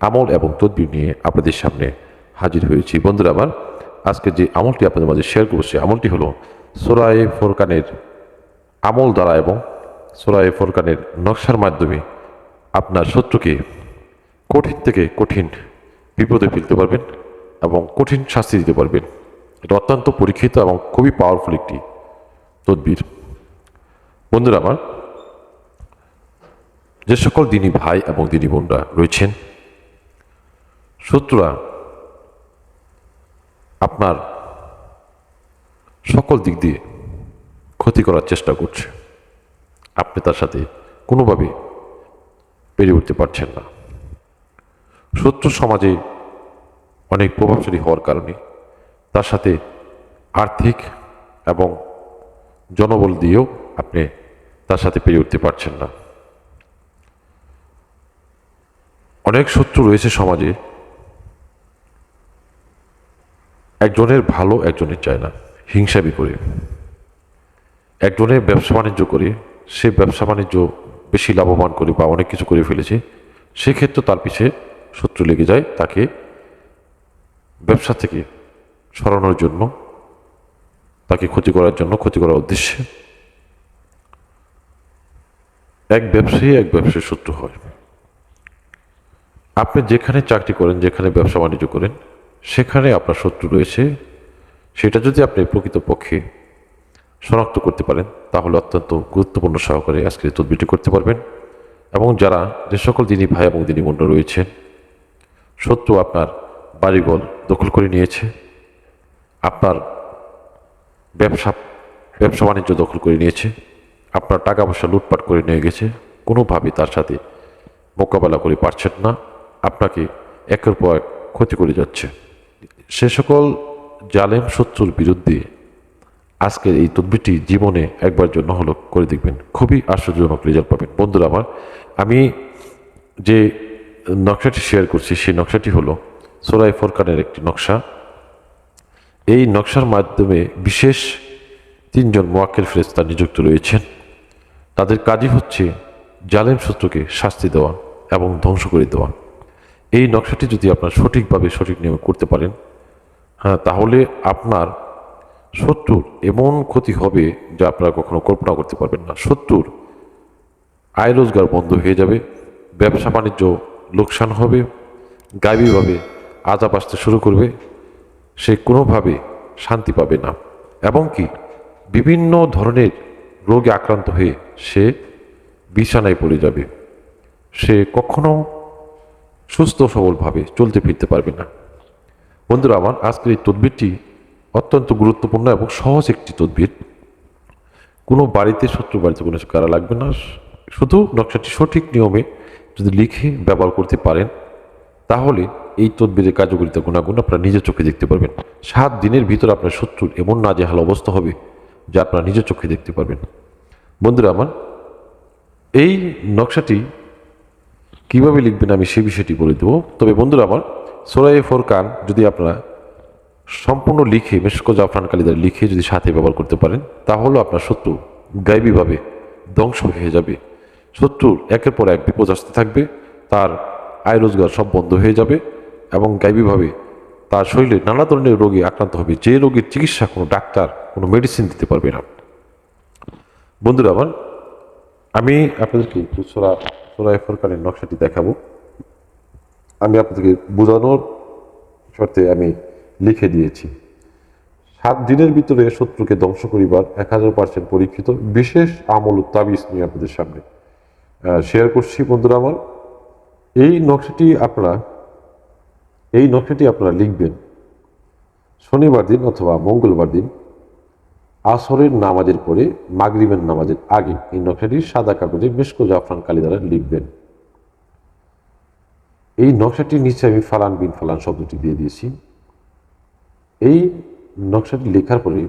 আমল এবং তদবির নিয়ে আপনাদের সামনে হাজির হয়েছি। বন্ধুরা আমার, আজকে যে আমলটি আপনাদের মাঝে শেয়ার করব, সেই আমলটি হলো সোরায়ে ফোরকানের আমল দ্বারা এবং সোরায়ে ফোরকানের নকশার মাধ্যমে আপনার শত্রুকে কঠিন থেকে কঠিন বিপদে ফেলতে পারবেন এবং কঠিন শাস্তি দিতে পারবেন। এটা অত্যন্ত পরীক্ষিত এবং খুবই পাওয়ারফুল একটি তদবির। বন্ধুরা আমার, যে সকল দিনী ভাই এবং দিনী বোনরা রয়েছেন শত্রুরা আপনার সকল দিক দিয়ে ক্ষতি করার চেষ্টা করছে। আপনি তার সাথে কোনোভাবে পেরে উঠতে পারছেন না। শত্রু সমাজে অনেক প্রভাবশালী হওয়ার কারণে তার সাথে আর্থিক এবং জনবল দিয়েও আপনি তার সাথে পেরে উঠতে পারছেন না। অনেক শত্রু রয়েছে সমাজে একজনের ভালো, একজনের চায় না। হিংসা বিপরীত। একজনের ব্যবসা বাণিজ্য করে, সে ব্যবসা বাণিজ্য বেশি লাভবান করে বা অনেক কিছু করে ফেলেছে, সেক্ষেত্রে তার পিছে শত্রু লেগে যায় তাকে ব্যবসা থেকে সরানোর জন্য, তাকে ক্ষতি করার জন্য, ক্ষতি করার উদ্দেশ্যে। এক ব্যবসায়ী এক ব্যবসায়ী শত্রু হয়। আপনি যেখানে চাকরি করেন, যেখানে ব্যবসা বাণিজ্য করেন সেখানে আপনার শত্রু রয়েছে। সেটা যদি আপনি প্রকৃতপক্ষে শনাক্ত করতে পারেন, তাহলে অত্যন্ত গুরুত্বপূর্ণ সহকারে আজকে তদবিরটি করতে পারবেন। এবং যারা যে সকল দিনী ভাই এবং দিনী বোনরা রয়েছেন শত্রু আপনার বাড়িঘর দখল করে নিয়েছে, আপনার ব্যবসা ব্যবসা বাণিজ্য দখল করে নিয়েছে, আপনার টাকা পয়সা লুটপাট করে নিয়ে গেছে, কোনোভাবে তার সাথে মোকাবেলা করে পারছেন না, আপনাকে একের পর এক ক্ষতি করে যাচ্ছে। সে সকল জালেম শত্রুর বিরুদ্ধে আজকের এই তদবিরটি জীবনে একবার জন্য হলো করে দেখবেন। খুবই আশ্চর্যজনক রেজাল্ট পাবেন। বন্ধুরা আমার, আমি যে নকশাটি শেয়ার করছি, সেই নকশাটি হলো সোরাই ফোরকানের একটি নকশা। এই নকশার মাধ্যমে বিশেষ তিনজন মোয়াক্কেল ফেরেস্তা নিযুক্ত রয়েছেন। তাদের কাজই হচ্ছে জালেম শত্রুকে শাস্তি দেওয়া এবং ধ্বংস করে দেওয়া। এই নকশাটি যদি আপনার সঠিকভাবে সঠিক নিয়মে করতে পারেন হ্যাঁ তাহলে আপনার শত্রুর এমন ক্ষতি হবে যা আপনারা কখনো কল্পনা করতে পারবেন না। শত্রুর আয় রোজগার বন্ধ হয়ে যাবে, ব্যবসা বাণিজ্য লোকসান হবে গাইবীভাবে আজাব আসতে শুরু করবে, সে কোনোভাবে শান্তি পাবে না। এবং কি, বিভিন্ন ধরনের রোগে আক্রান্ত হয়ে সে বিছানায় পড়ে যাবে। সে কখনো সুস্থ সবলভাবে চলতে ফিরতে পারবে না। বন্ধুরা, আমার আজকের এই তদবিরটি অত্যন্ত গুরুত্বপূর্ণ এবং সহজ একটি তদবির। কোনো বাড়িতে শত্রু বাড়িতে কোনো করা লাগবে না। শুধু নকশাটি সঠিক নিয়মে যদি লিখে ব্যবহার করতে পারেন, তাহলে এই তদবিরের কার্যকরিতা গুণাগুণ আপনারা নিজের চোখে দেখতে পারবেন। সাত দিনের ভিতর আপনার শত্রুর এমন না নাজেহাল অবস্থা হবে যা আপনারা নিজের চোখে দেখতে পারবেন। বন্ধুরা, আমার এই নকশাটি কীভাবে লিখবেন আমি সে বিষয়টি বলে দেবো। তবে বন্ধুরা, আমার সোরাই ফোরকান যদি আপনারা সম্পূর্ণ লিখে মেশকো জাফরান কালিদার লিখে যদি সাথে ব্যবহার করতে পারেন তাহলেও আপনার শত্রু গাইবীভাবে ধ্বংস হয়ে যাবে। শত্রুর একের পর এক বিপদ আসতে থাকবে, তার আয় রোজগার সব বন্ধ হয়ে যাবে এবং গাইবীভাবে তার শরীরে নানা ধরনের রোগে আক্রান্ত হবে। যে রোগের চিকিৎসা কোনো ডাক্তার, কোনো মেডিসিন দিতে পারবে না। বন্ধুরা আমার, আমি আপনাদেরকে সোরা সোরা ফরকানের নকশাটি দেখাবো। আমি আপনাদেরকে বোঝানোর শর্তে আমি লিখে দিয়েছি। সাত দিনের ভিতরে শত্রুকে ধ্বংস করিবার এক হাজার পার্সেন্ট পরীক্ষিত বিশেষ আমল তাবিজ নিয়ে আপনাদের সামনে। শেয়ার করছি বন্ধুরা আমার। এই নকশাটি আপনারা, এই নকশাটি আপনারা লিখবেন শনিবার দিন অথবা মঙ্গলবার দিন, আসরের নামাজের পরে মাগরিবের নামাজের আগে। এই নকশাটি সাদা কাগজে মেশকো জাফরান কালি দ্বারা লিখবেন। এই নকশাটির নিচে আমি ফালান বিন ফালান শব্দটি দিয়ে দিয়েছি। এই নকশাটি লেখার পরে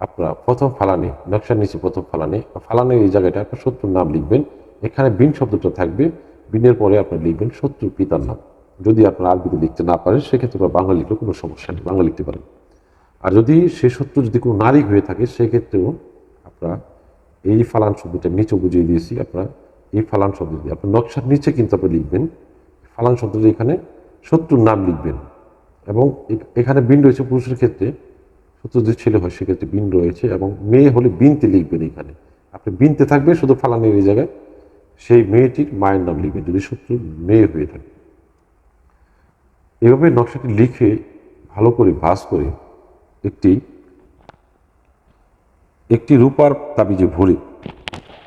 আপনারা প্রথম ফালানে, নকশার নিচে প্রথম ফালানে, ফালানের এই জায়গাটা আপনার শত্রুর নাম লিখবেন। এখানে বিন শব্দটা থাকবে। বিনের পরে আপনি লিখবেন শত্রুর পিতার নাম। যদি আপনার আরবিতে লিখতে না পারেন, সেক্ষেত্রে আপনার বাংলা লিখলে কোনো সমস্যা নেই, বাংলা লিখতে পারেন। আর যদি সে শত্রু যদি কোনো নারী হয়ে থাকে, সেক্ষেত্রেও আপনারা এই ফালান শব্দটা নিচে বুঝিয়ে দিয়েছি। আপনারা এই ফালান শব্দ দিয়ে, আপনার নকশার নিচে কিন্তু আপনি লিখবেন ফালান শব্দটা এখানে শত্রুর নাম লিখবেন। এবং এখানে বিন রয়েছে পুরুষের ক্ষেত্রে। শত্রু যদি ছেলে হয়, সেক্ষেত্রে বিন রয়েছে এবং মেয়ে হলে বিনতে লিখবেন এখানে। আপনি বিনতে থাকবে শুধু ফালানের এই জায়গায়। সেই মেয়েটির মায়ের নাম লিখবেন, যদি শত্রু মেয়ে হয়ে থাকে। এভাবে নকশাটি লিখে, ভালো করে ভাস করে একটি একটি রূপার তাবিজে ভরে,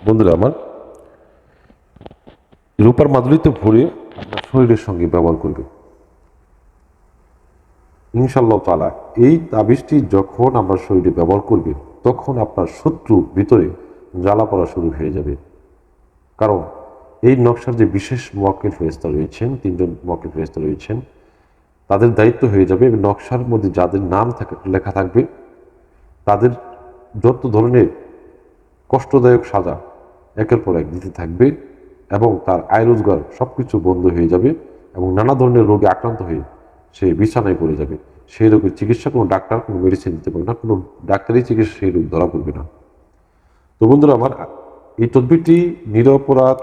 বন্ধুরা আমার, রূপার মাদুলিতে ভরে শরীরের সঙ্গে ব্যবহার করবে। ইনশাল্লাহ তালা এই তাবিজটি যখন আপনার শরীরে ব্যবহার করবে, তখন আপনার শত্রু ভিতরে জ্বালা পড়া শুরু হয়ে যাবে। কারণ এই নকশার যে বিশেষ মক্কেল ফেরেস্তা রয়েছেন, তিনজন মক্কেল ফেরেস্তা রয়েছেন, তাদের দায়িত্ব হয়ে যাবে এবং নকশার মধ্যে যাদের নাম লেখা থাকবে, তাদের যত ধরনের কষ্টদায়ক সাজা একের পর এক দিতে থাকবে। এবং তার আয় রোজগার সব কিছু বন্ধ হয়ে যাবে এবং নানা ধরনের রোগে আক্রান্ত হয়ে সে বিছানায় পড়ে যাবে। সেই রোগের চিকিৎসা কোনো ডাক্তার, কোনো মেডিসিন দিতে পারবে না, কোনো ডাক্তারি চিকিৎসা সেই রোগ ধরা পড়বে না। তো বন্ধুরা, আমার এই তদবিরটি নিরপরাধ,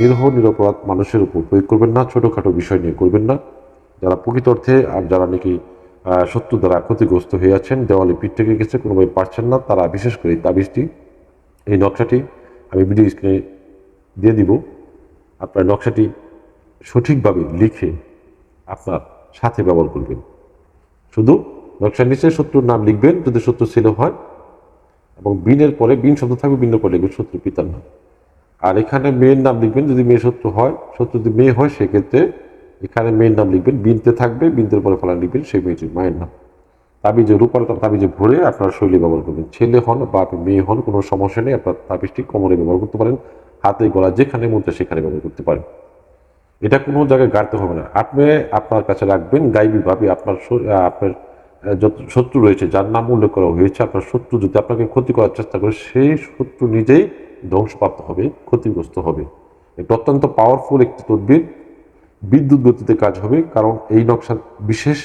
নিরহ নিরপরাধ মানুষের উপর প্রয়োগ করবেন না, ছোটোখাটো বিষয় নিয়ে করবেন না। যারা প্রকৃত অর্থে আর যারা নাকি শত্রু দ্বারা ক্ষতিগ্রস্ত হয়ে আছেন, দেওয়ালে পিঠ থেকে গেছে, কোনোভাবে পারছেন না, তারা বিশেষ করে এই তাবিজটি, এই নকশাটি আমি ভিডিও স্ক্রিনে দিয়ে দিব। আপনার নকশাটি সঠিকভাবে লিখে আপনার সাথে ব্যবহার করবেন। শুধু নকশার নিচে শত্রুর নাম লিখবেন, যদি শত্রু ছেলে হয়, এবং বিনের পরে বিন শব্দ থাকবে, বিনের পরে লিখবেন শত্রু পিতার নাম। আর এখানে মেয়ের নাম লিখবেন, যদি মেয়ে শত্রু হয় শত্রু যদি মেয়ে হয়, সেক্ষেত্রে এখানে মেয়ের নাম লিখবেন, বিনতে থাকবে বিনতের পরে ফলা লিখবেন সেই মেয়েটির মায়ের নাম। তাবিজে রূপার তাবিজে ভরে আপনার শৈলী ব্যবহার করবেন। ছেলে হন বা আপনি মেয়ে হন, কোনো সমস্যা নেই, আপনার তাবিজটি কোমরে ব্যবহার করতে পারেন, হাতে, গলা, যেখানে মধ্যে সেখানে ব্যবহার করতে পারেন। এটা কোনো জায়গায় গাড়তে হবে না। আপনি আপনার কাছে রাখবেন গাইবীভাবে আপনার আপনার যত শত্রু রয়েছে, যার নাম উল্লেখ করা হয়েছে, আপনার শত্রু যদি আপনাকে ক্ষতি করার চেষ্টা করে, সেই শত্রু নিজেই ধ্বংসপ্রাপ্ত হবে, ক্ষতিগ্রস্ত হবে। এটা অত্যন্ত পাওয়ারফুল একটি তদবির। বিদ্যুৎ গতিতে কাজ হবে, কারণ এই নকশার বিশেষ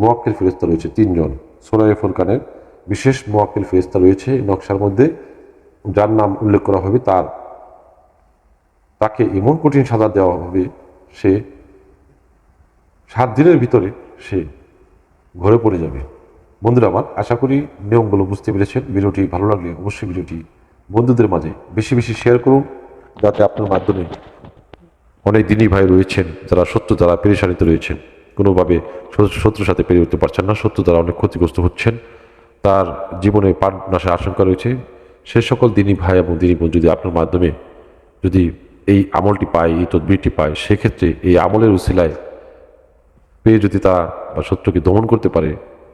মোয়াক্কেল ফেরেস্তা রয়েছে তিনজন। সোরাই ফুরকানের বিশেষ মোয়াক্কেল ফেরেস্তা রয়েছে নকশার মধ্যে, যার নাম উল্লেখ করা হবে তার। তাকে এমন কঠিন সাজা দেওয়া হবে সে সাত দিনের ভিতরে সে ঘরে পড়ে যাবে। বন্ধুরা আমার, আশা করি নিয়মগুলো বুঝতে পেরেছেন। ভিডিওটি ভালো লাগলে অবশ্যই ভিডিওটি বন্ধুদের মাঝে বেশি বেশি শেয়ার করুন, যাতে আপনার মাধ্যমে অনেক দিনই ভাই রয়েছেন, যারা সত্য দ্বারা পেরেশানিতে রয়েছেন। কোনোভাবে শত্রুর সাথে পেরে উঠতে পারছেন না। শত্রু দ্বারা অনেক ক্ষতিগ্রস্ত হচ্ছেন। তার জীবনে প্রাণ নাশের আশঙ্কা রয়েছে। সে সকল দিনই ভাই এবং দিনী বোন যদি আপনার মাধ্যমে যদি এই আমলটি পায়, এই তদবিরটি পায়, সেক্ষেত্রে এই আমলের উসিলায় পেয়ে যদি তা বা শত্রুকে দমন করতে পারে,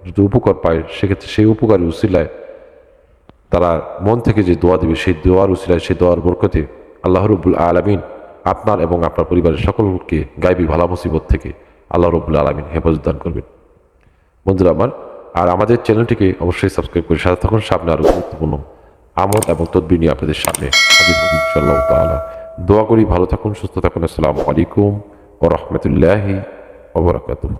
যদি উপকার পায়, সেক্ষেত্রে সেই উপকারী উসিলায় তারা মন থেকে যে দোয়া দেবে, সেই দোয়ার উসিলায়, সেই দোয়ার বরকতে আল্লাহ রবুল আলমিন আপনার এবং আপনার পরিবারের সকলকে গাইবী ভালা মুসিবত থেকে আল্লাহ রবুল আলমিন হেফাজত দান করবেন। বন্ধুরা আমার, আর আমাদের চ্যানেলটিকে অবশ্যই সাবস্ক্রাইব করে সাথে থাকুন। সামনে আরও গুরুত্বপূর্ণ আমদ এবং তদ্বি নিয়ে আপনাদের সামনে দোয়া করি, ভালো থাকুন, সুস্থ থাকুন। আসসালামু আলাইকুম ও রহমতুল্লাহি ওবরাকাতুহ